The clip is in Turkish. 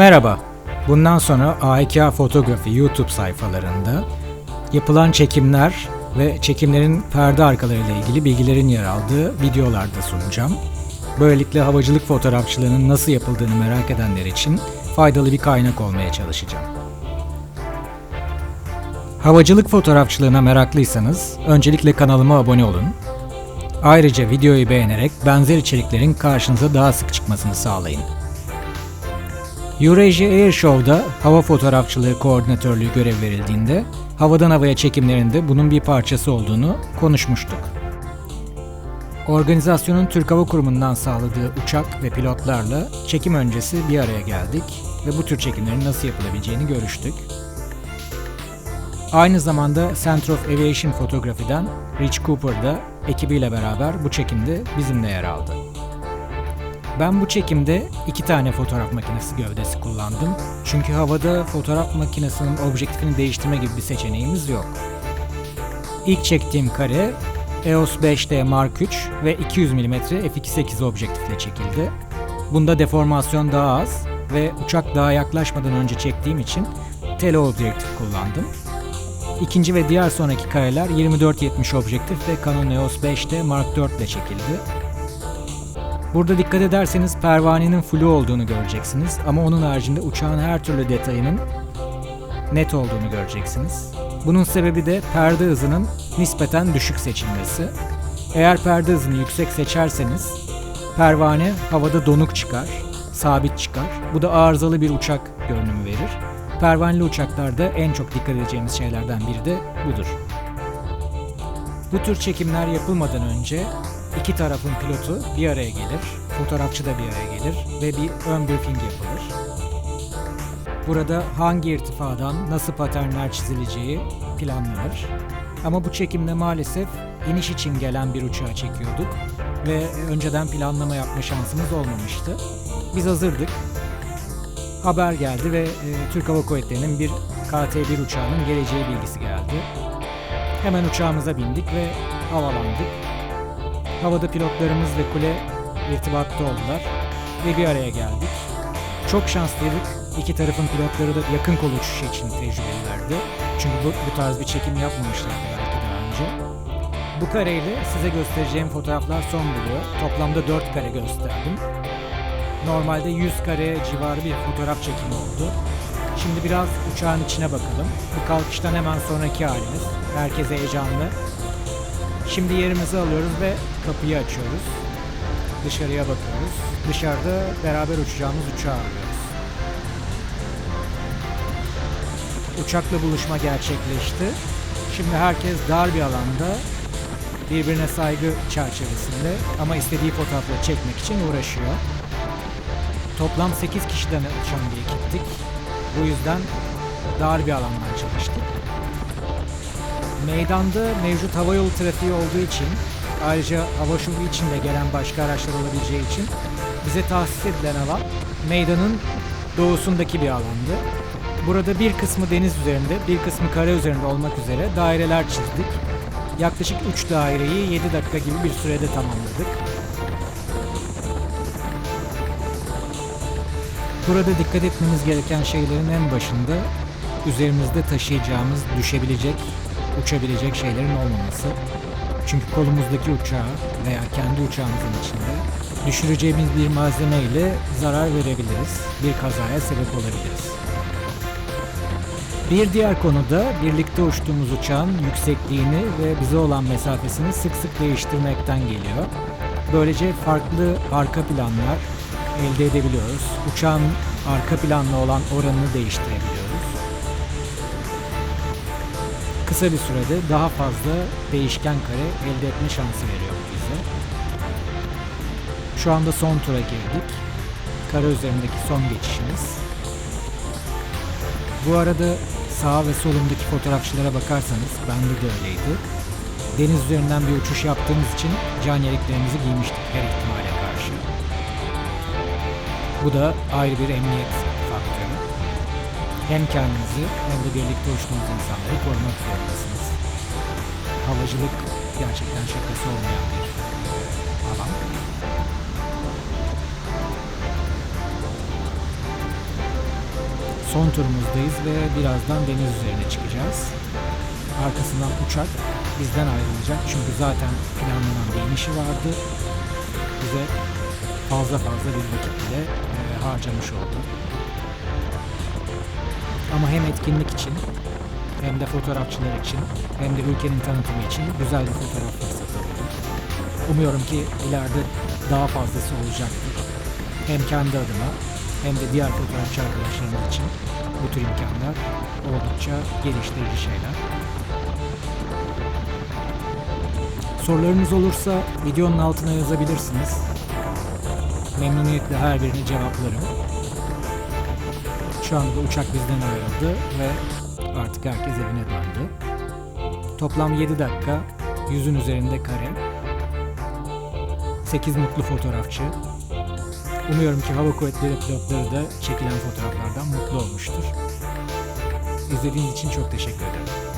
Merhaba. Bundan sonra A2A Fotoğrafı YouTube sayfalarında yapılan çekimler ve çekimlerin perde arkalarıyla ilgili bilgilerin yer aldığı videolarda sunacağım. Böylelikle havacılık fotoğrafçılığının nasıl yapıldığını merak edenler için faydalı bir kaynak olmaya çalışacağım. Havacılık fotoğrafçılığına meraklıysanız öncelikle kanalıma abone olun. Ayrıca videoyu beğenerek benzer içeriklerin karşınıza daha sık çıkmasını sağlayın. Eurasia Air Show'da hava fotoğrafçılığı koordinatörlüğü görev verildiğinde havadan havaya çekimlerinde bunun bir parçası olduğunu konuşmuştuk. Organizasyonun Türk Hava Kurumu'ndan sağladığı uçak ve pilotlarla çekim öncesi bir araya geldik ve bu tür çekimlerin nasıl yapılabileceğini görüştük. Aynı zamanda Center of Aviation Photography'den Rich Cooper da ekibiyle beraber bu çekimde bizimle yer aldı. Ben bu çekimde iki tane fotoğraf makinesi gövdesi kullandım. Çünkü havada fotoğraf makinesinin objektifini değiştirme gibi bir seçeneğimiz yok. İlk çektiğim kare EOS 5D Mark III ve 200 mm f2.8 objektifle çekildi. Bunda deformasyon daha az ve uçak daha yaklaşmadan önce çektiğim için teleobjektif kullandım. İkinci ve diğer sonraki kareler 24-70 objektif ve Canon EOS 5D Mark IV ile çekildi. Burada dikkat ederseniz pervanenin flu olduğunu göreceksiniz ama onun haricinde uçağın her türlü detayının net olduğunu göreceksiniz. Bunun sebebi de perde hızının nispeten düşük seçilmesi. Eğer perde hızını yüksek seçerseniz pervane havada donuk çıkar, sabit çıkar. Bu da arızalı bir uçak görünümü verir. Pervaneli uçaklarda en çok dikkat edeceğimiz şeylerden biri de budur. Bu tür çekimler yapılmadan önce iki tarafın pilotu bir araya gelir, fotoğrafçı da bir araya gelir ve bir ön briefing yapılır. Burada hangi irtifadan nasıl paternler çizileceği planlanır. Ama bu çekimde maalesef iniş için gelen bir uçağı çekiyorduk ve önceden planlama yapma şansımız olmamıştı. Biz hazırdık. Haber geldi ve e, Türk Hava Kuvvetleri'nin bir KT-1 uçağının geleceği bilgisi geldi. Hemen uçağımıza bindik ve havalandık. Havada pilotlarımız ve kule irtibatta oldular ve bir araya geldik. Çok şanslıydık. İki tarafın pilotları da yakın kol uçuşu için tecrübelilerdi. Çünkü bu, bu tarz bir çekim yapmamışlardı belki daha önce. Bu kareyle size göstereceğim fotoğraflar son buluyor. Toplamda 4 kare gösterdim. Normalde 100 kare civarı bir fotoğraf çekimi oldu. Şimdi biraz uçağın içine bakalım. Bu kalkıştan hemen sonraki halimiz. Herkes heyecanlı. Şimdi yerimizi alıyoruz ve kapıyı açıyoruz. Dışarıya bakıyoruz. Dışarıda beraber uçacağımız uçağı arıyoruz. Uçakla buluşma gerçekleşti. Şimdi herkes dar bir alanda birbirine saygı çerçevesinde ama istediği fotoğrafları çekmek için uğraşıyor. Toplam 8 kişiden oluşan bir ekiptik. Bu yüzden dar bir alandan çalıştık. Meydanda mevcut hava yolu trafiği olduğu için ayrıca hava şovu için de gelen başka araçlar olabileceği için bize tahsis edilen alan meydanın doğusundaki bir alandı. Burada bir kısmı deniz üzerinde, bir kısmı kare üzerinde olmak üzere daireler çizdik. Yaklaşık 3 daireyi 7 dakika gibi bir sürede tamamladık. Burada dikkat etmemiz gereken şeylerin en başında üzerimizde taşıyacağımız, düşebilecek, uçabilecek şeylerin olmaması. Çünkü kolumuzdaki uçağa veya kendi uçağımızın içinde düşüreceğimiz bir malzeme ile zarar verebiliriz. Bir kazaya sebep olabiliriz. Bir diğer konuda birlikte uçtuğumuz uçağın yüksekliğini ve bize olan mesafesini sık sık değiştirmekten geliyor. Böylece farklı arka planlar elde edebiliyoruz. Uçağın arka planlı olan oranını değiştirebiliyoruz. Kısa bir sürede daha fazla değişken kare elde etme şansı veriyor bize. Şu anda son tura girdik. Kare üzerindeki son geçişimiz. Bu arada sağ ve solumdaki fotoğrafçılara bakarsanız bende de öyleydi. Deniz üzerinden bir uçuş yaptığımız için can yeleklerimizi giymiştik her ihtimale karşı. Bu da ayrı bir emniyet. Hem kendinizi hem de birlikte uçtuğunuz insanları korumak zorundasınız. Havacılık gerçekten şakası olmayan bir alan. Son turumuzdayız ve birazdan deniz üzerine çıkacağız. Arkasından uçak bizden ayrılacak çünkü zaten planlanan bir inişi vardı. Bize fazla fazla bir vakit bile e, harcamış oldu. Ama hem etkinlik için hem de fotoğrafçılar için hem de ülkenin tanıtımı için güzel bir fotoğraf fırsatı oldu. Umuyorum ki ileride daha fazlası olacaktır. Hem kendi adıma hem de diğer fotoğrafçı arkadaşlarımız için bu tür imkanlar oldukça geliştirici şeyler. Sorularınız olursa videonun altına yazabilirsiniz. Memnuniyetle her birini cevaplarım. Şu anda uçak bizden ayrıldı ve artık herkes evine döndü. Toplam 7 dakika, yüzün üzerinde kare. 8 mutlu fotoğrafçı. Umuyorum ki Hava Kuvvetleri pilotları da çekilen fotoğraflardan mutlu olmuştur. İzlediğiniz için çok teşekkür ederim.